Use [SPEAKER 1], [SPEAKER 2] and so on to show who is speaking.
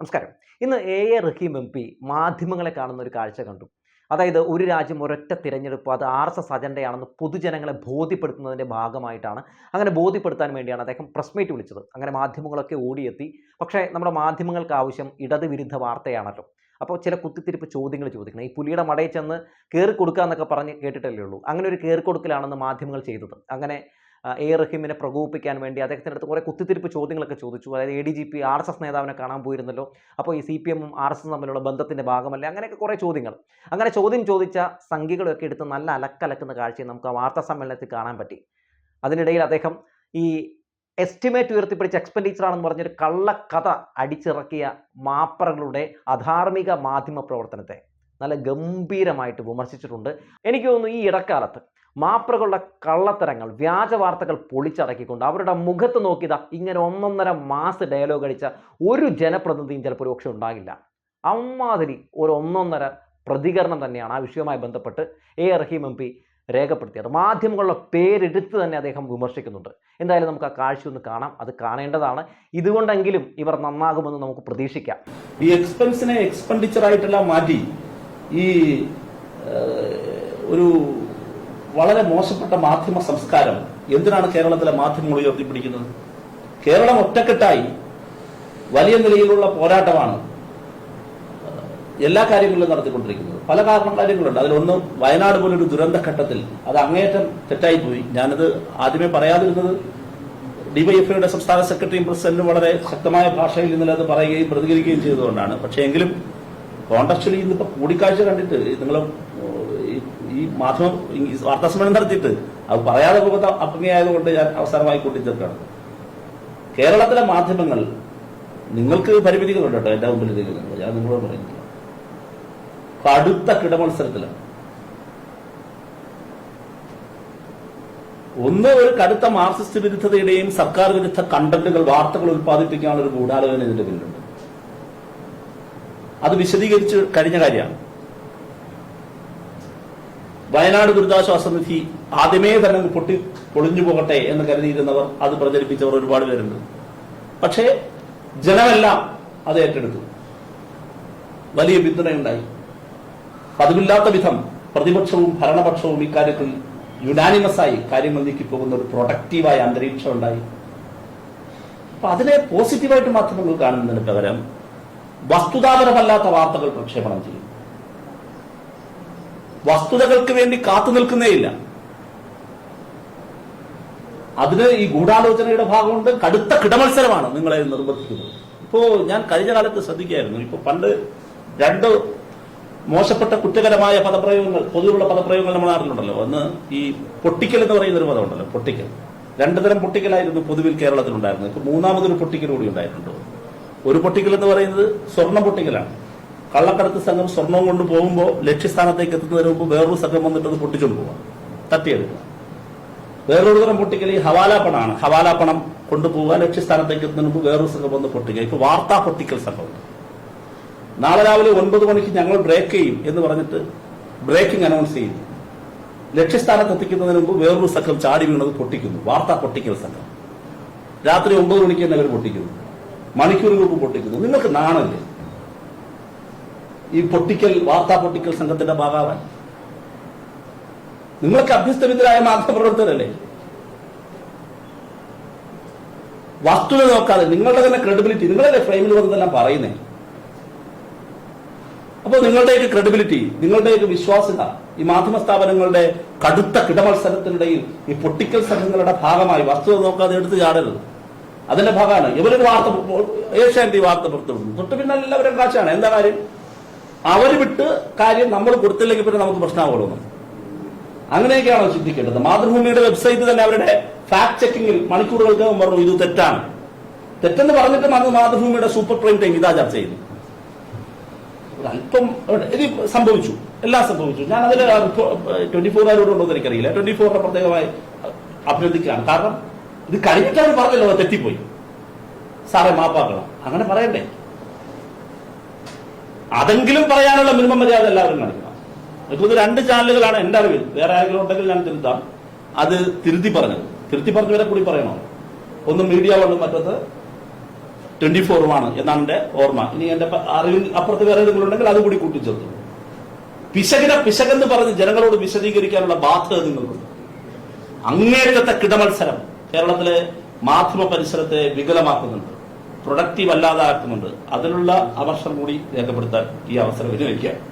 [SPEAKER 1] നമസ്കാരം. ഇന്ന് A. A. Rahim M. P മാധ്യമങ്ങളെ കാണുന്ന ഒരു കാഴ്ച കണ്ടു. അതായത് ഒരു രാജ്യം ഒരൊറ്റ തിരഞ്ഞെടുപ്പ് അത് ആർ എസ് എസ് അജണ്ടയാണെന്ന് പൊതുജനങ്ങളെ ബോധ്യപ്പെടുത്തുന്നതിന്റെ ഭാഗമായിട്ടാണ് അങ്ങനെ ബോധ്യപ്പെടുത്താൻ വേണ്ടിയാണ് അദ്ദേഹം പ്രസ് മീറ്റ് വിളിച്ചത്. അങ്ങനെ മാധ്യമങ്ങളൊക്കെ ഓടിയെത്തി. പക്ഷേ നമ്മുടെ മാധ്യമങ്ങൾക്ക് ആവശ്യം ഇടതുവിരുദ്ധ വാർത്തയാണല്ലോ. അപ്പോൾ ചില കുത്തിത്തിരിപ്പ് ചോദ്യങ്ങൾ ചോദിക്കണം. ഈ പുലിയുടെ മടയിൽ ചെന്ന് കയറി കൊടുക്കുക എന്നൊക്കെ പറഞ്ഞ് കേട്ടിട്ടല്ലേ ഉള്ളൂ. അങ്ങനെ ഒരു കയറി കൊടുക്കലാണെന്ന് മാധ്യമങ്ങൾ ചെയ്തത്. അങ്ങനെ എ റഹീമിനെ പ്രകോപിപ്പിക്കാൻ വേണ്ടി അദ്ദേഹത്തിന്റെ അടുത്ത് കുറേ കുത്തിത്തിരിപ്പ് ചോദ്യങ്ങളൊക്കെ ചോദിച്ചു. അതായത് A D G P R S S നേതാവിനെ കാണാൻ പോയിരുന്നല്ലോ. അപ്പോൾ ഈ സി പി എമ്മും ആർ എസ് എസ് തമ്മിലുള്ള ബന്ധത്തിന്റെ ഭാഗമല്ലേ? അങ്ങനെയൊക്കെ കുറേ ചോദ്യങ്ങൾ. അങ്ങനെ ചോദ്യം ചോദിച്ച സംഖ്യകളൊക്കെ എടുത്ത് നല്ല അലക്കലക്കുന്ന കാഴ്ചയും നമുക്ക് ആ വാർത്താ സമ്മേളനത്തിൽ കാണാൻ പറ്റി. അതിനിടയിൽ അദ്ദേഹം ഈ എസ്റ്റിമേറ്റ് ഉയർത്തിപ്പിടിച്ച എക്സ്പെൻഡിച്ചർ ആണെന്ന് പറഞ്ഞൊരു കള്ളക്കഥ അടിച്ചിറക്കിയ മാപ്പറകളുടെ അധാർമിക മാധ്യമ പ്രവർത്തനത്തെ നല്ല ഗംഭീരമായിട്ട് വിമർശിച്ചിട്ടുണ്ട്. എനിക്ക് തോന്നുന്നു ഈ ഇടക്കാലത്ത് മാപ്രകളുടെ കള്ളത്തരങ്ങൾ വ്യാജ വാർത്തകൾ പൊളിച്ചടക്കിക്കൊണ്ട് അവരുടെ മുഖത്ത് നോക്കിയതാ ഇങ്ങനെ ഒന്നൊന്നര മാസ് ഡയലോഗ് അടിച്ച ഒരു ജനപ്രതിനിധിയും ചിലപ്പോൾ പക്ഷേ ഉണ്ടാകില്ല. അമ്മാതിരി ഒരു ഒന്നൊന്നര പ്രതികരണം തന്നെയാണ് ആ വിഷയവുമായി ബന്ധപ്പെട്ട് എ റഹീം എം പി രേഖപ്പെടുത്തിയത്. മാധ്യമങ്ങളുടെ പേരെടുത്ത് തന്നെ അദ്ദേഹം വിമർശിക്കുന്നുണ്ട്. എന്തായാലും നമുക്ക് ആ കാഴ്ച ഒന്ന് കാണാം. അത് കാണേണ്ടതാണ്. ഇതുകൊണ്ടെങ്കിലും ഇവർ നന്നാകുമെന്ന് നമുക്ക് പ്രതീക്ഷിക്കാം.
[SPEAKER 2] ഈ എക്സ്പെൻസിനെ എക്സ്പെൻഡിച്ചർ മാറ്റി ഈ ഒരു വളരെ മോശപ്പെട്ട മാധ്യമ സംസ്കാരം എന്തിനാണ് കേരളത്തിലെ മാധ്യമങ്ങൾ ഉയർത്തിപ്പിടിക്കുന്നത്? കേരളം ഒറ്റക്കെട്ടായി വലിയ നിലയിലുള്ള പോരാട്ടമാണ് എല്ലാ കാര്യങ്ങളിലും നടത്തിക്കൊണ്ടിരിക്കുന്നത്. പല കാരണം കാര്യങ്ങളുണ്ട്. അതിലൊന്ന് വയനാട് പോലൊരു ദുരന്തഘട്ടത്തിൽ അത് അങ്ങേയറ്റം തെറ്റായിപ്പോയി. ഞാനത് ആദ്യമേ പറയാതിരുന്നത് ഡിവൈഎഫ്ഐയുടെ സംസ്ഥാന സെക്രട്ടറിയും പ്രസിഡന്റും വളരെ ശക്തമായ ഭാഷയിൽ ഇന്നലെ അത് പറയുകയും പ്രതികരിക്കുകയും ചെയ്തുകൊണ്ടാണ് പക്ഷേ എങ്കിലും കോണ്ടക്ച്വലി ഇന്നിപ്പോ കൂടിക്കാഴ്ച കണ്ടിട്ട് നിങ്ങൾ ഈ മാധ്യമം വാർത്താ സമ്മേളനം നടത്തിയിട്ട് അത് പറയാതെ പോകുന്ന അപ്രമേയായതുകൊണ്ട് ഞാൻ അവസാനമായി കൂട്ടിച്ചേർക്കാണ് കേരളത്തിലെ മാധ്യമങ്ങൾ നിങ്ങൾക്ക് പരിമിതികളുണ്ട് കേട്ടോ എന്റെ മുമ്പിൽ ഇരിക്കുന്നത് ഞാൻ നിങ്ങളോട് പറയുന്നില്ല. കടുത്ത കിടമത്സരത്തിലാണ്. ഒന്ന് ഒരു കടുത്ത മാർക്സിസ്റ്റ് വിരുദ്ധതയുടെയും സർക്കാർ വിരുദ്ധ കണ്ടന്റുകൾ വാർത്തകൾ ഉൽപ്പാദിപ്പിക്കാനുള്ള ഒരു ഗൂഢാലോചന ഇതിന്റെ പിന്നിലുണ്ട് അത് വിശദീകരിച്ച് കഴിഞ്ഞ കാര്യമാണ്. വയനാട് ദുരിതാശ്വാസ നിധി ആദ്യമേ തന്നെ പൊട്ടി പൊളിഞ്ഞു പോകട്ടെ എന്ന് കരുതിയിരുന്നവർ അത് പ്രചരിപ്പിച്ചവർ ഒരുപാട് പേരുണ്ട്. പക്ഷേ ജനമെല്ലാം അത് ഏറ്റെടുത്തു. വലിയ പിന്തുണയുണ്ടായി. പതിവില്ലാത്ത വിധം പ്രതിപക്ഷവും ഭരണപക്ഷവും ഇക്കാര്യത്തിൽ യുനാനിമസായി കാര്യങ്ങൾ നീക്കിപ്പോകുന്ന ഒരു പ്രൊഡക്റ്റീവായ അന്തരീക്ഷം ഉണ്ടായി. അപ്പൊ അതിനെ പോസിറ്റീവായിട്ട് മാത്രം നമ്മൾ കാണുന്നതിന് പകരം വസ്തുതാപരമല്ലാത്ത വാർത്തകൾ പ്രക്ഷേപണം ചെയ്യും. വസ്തുതകൾക്ക് വേണ്ടി കാത്തു നിൽക്കുന്നേയില്ല. അതിന് ഈ ഗൂഢാലോചനയുടെ ഭാഗമുണ്ട്. കടുത്ത കിടമത്സരമാണ് നിങ്ങളെ നിർബന്ധിക്കുന്നത്. ഇപ്പോ ഞാൻ കഴിഞ്ഞ കാലത്ത് ശ്രദ്ധിക്കുകയായിരുന്നു. ഇപ്പൊ പണ്ട് രണ്ട് മോശപ്പെട്ട കുറ്റകരമായ പദപ്രയോഗങ്ങൾ പൊതുവുള്ള പദപ്രയോഗങ്ങൾ നമ്മുടെ നാട്ടിലുണ്ടല്ലോ. ഒന്ന് ഈ പൊട്ടിക്കൽ എന്ന് പറയുന്ന ഒരു പദമുണ്ടല്ലോ പൊട്ടിക്കൽ. രണ്ടുതരം പൊട്ടിക്കലായിരുന്നു പൊതുവിൽ കേരളത്തിലുണ്ടായിരുന്നത്. ഇപ്പൊ മൂന്നാമതൊരു പൊട്ടിക്കൽ കൂടി ഉണ്ടായിട്ടുണ്ട്. ഒരു പൊട്ടിക്കൽ എന്ന് പറയുന്നത് സ്വർണം പൊട്ടിക്കലാണ്. കള്ളക്കടത്ത് സംഘം സ്വർണം കൊണ്ട് പോകുമ്പോൾ ലക്ഷ്യസ്ഥാനത്തേക്ക് എത്തുന്നതിന് മുമ്പ് വേറൊരു സംഘം വന്നിട്ട് അത് പൊട്ടിച്ചുകൊണ്ട് പോവാം. തട്ടിയെടുക്കുക. വേറൊരു തരം പൊട്ടിക്കൽ ഈ ഹവാല പണമാണ് ഹവാല പണം കൊണ്ടുപോവുക ലക്ഷ്യസ്ഥാനത്തേക്ക് എത്തുന്നതിന് മുമ്പ് വേറൊരു സംഘം വന്ന് പൊട്ടിക്കുക. ഇപ്പൊ വാർത്താ പൊട്ടിക്കൽ സംഘമുണ്ട് നാളെ രാവിലെ ഒൻപത് മണിക്ക് ഞങ്ങൾ ബ്രേക്ക് ചെയ്യും എന്ന് പറഞ്ഞിട്ട് ബ്രേക്കിംഗ് അനൗൺസ് ചെയ്യുന്നു ലക്ഷ്യസ്ഥാനത്ത് എത്തിക്കുന്നതിന് മുമ്പ് വേറൊരു സംഘം ചാടി വീണത് പൊട്ടിക്കുന്നു. വാർത്താ പൊട്ടിക്കൽ സംഘം. രാത്രി ഒമ്പത് മണിക്ക് തന്നെ അവർ പൊട്ടിക്കുന്നു. മണിക്കൂറുകൾ മുമ്പ് പൊട്ടിക്കുന്നു. നിങ്ങൾക്ക് നാണല്ലേ? ഈ പൊട്ടിക്കൽ വാർത്താ പൊട്ടിക്കൽ സംഘത്തിന്റെ ഭാഗമായി നിങ്ങൾക്ക് അഭ്യസ്തവിദ്യരായ മാധ്യമപ്രവർത്തകരല്ലേ? വസ്തുത നോക്കാതെ നിങ്ങളുടെ തന്നെ ക്രെഡിബിലിറ്റി നിങ്ങളല്ലേ ഫ്രെയിമിൽ വന്ന് തന്നെ പറയുന്നേ? അപ്പോൾ നിങ്ങളുടെയൊക്കെ ക്രെഡിബിലിറ്റി നിങ്ങളുടെയൊക്കെ വിശ്വാസ്യത ഈ മാധ്യമ സ്ഥാപനങ്ങളുടെ കടുത്ത കിടമത്സരത്തിനിടയിൽ ഈ പൊട്ടിക്കൽ സംഘങ്ങളുടെ ഭാഗമായി വസ്തുത നോക്കാതെ എടുത്തു ചാടരുത്. അതിന്റെ ഭാഗമാണ്. ഇവരൊരു വാർത്ത ഏഷ്യാനെറ്റ് വാർത്ത പുറത്തുവിടുന്നു തൊട്ട് പിന്നെ എല്ലാവരും കാശാണ്. എന്താ കാര്യം? അവർ വിട്ട് കാര്യം നമ്മൾ കൊടുത്തില്ലെങ്കിൽ പിന്നെ നമുക്ക് പ്രശ്നമാവുള്ളൂ അങ്ങനെയൊക്കെയാണോ ചിന്തിക്കേണ്ടത്? മാതൃഭൂമിയുടെ വെബ്സൈറ്റ് തന്നെ അവരുടെ ഫാക്ട് ചെക്കിങ്ങിൽ മണിക്കൂറുകൾക്ക് പറഞ്ഞു ഇത് തെറ്റാണ്. തെറ്റെന്ന് പറഞ്ഞിട്ട് അന്ന് മാതൃഭൂമിയുടെ സൂപ്പർ പ്രൈം ടൈം ഇതാ ചർച്ച ചെയ്തു അല്പം ഇത് സംഭവിച്ചു. എല്ലാം സംഭവിച്ചു. ഞാൻ അതിൽ ട്വന്റി ഫോർ ആരോടുണ്ടോ എന്ന് എനിക്കറിയില്ല. ട്വന്റി ഫോറിനെ പ്രത്യേകമായി അഭിനന്ദിക്കുകയാണ് കാരണം ഇത് കഴിഞ്ഞിട്ട് അവർ പറഞ്ഞല്ലോ തെറ്റിപ്പോയി. സാറേ മാപ്പാക്കണം അങ്ങനെ പറയണ്ടേ? അതെങ്കിലും പറയാനുള്ള മിനിമം മര്യാദ എല്ലാവരും കാണിക്കണം. ഇപ്പൊ ഇത് രണ്ട് ചാനലുകളാണ് എന്റെ അറിവിൽ. വേറെ ആരെങ്കിലും ഉണ്ടെങ്കിൽ ഞാൻ തിരുത്താം. അത് തിരുത്തി പറഞ്ഞത്. തിരുത്തി പറഞ്ഞവരെ കൂടി പറയണോ? ഒന്ന് മീഡിയ വണ്ണും മറ്റത് ട്വന്റി ഫോറുമാണ് എന്നാണ് എന്റെ ഓർമ്മ. ഇനി എന്റെ അറിവിൽ അപ്പുറത്ത് വേറെ ഏതെങ്കിലും ഉണ്ടെങ്കിൽ അതുകൂടി കൂട്ടിച്ചേർത്തു. പിശകിനെ പിശകെന്ന് പറഞ്ഞ് ജനങ്ങളോട് വിശദീകരിക്കാനുള്ള ബാധ്യത നിങ്ങൾക്കുണ്ട്. അങ്ങേറ്റത്തെ കിടമത്സരം കേരളത്തിലെ മാധ്യമ പരിസരത്തെ വികലമാക്കുന്നുണ്ട്. പ്രൊഡക്റ്റീവ് അല്ലാതാക്കുന്നുണ്ട്. അതിനുള്ള അവർഷം കൂടി രേഖപ്പെടുത്താൻ ഈ അവസരം വിനിയോഗിക്കുക.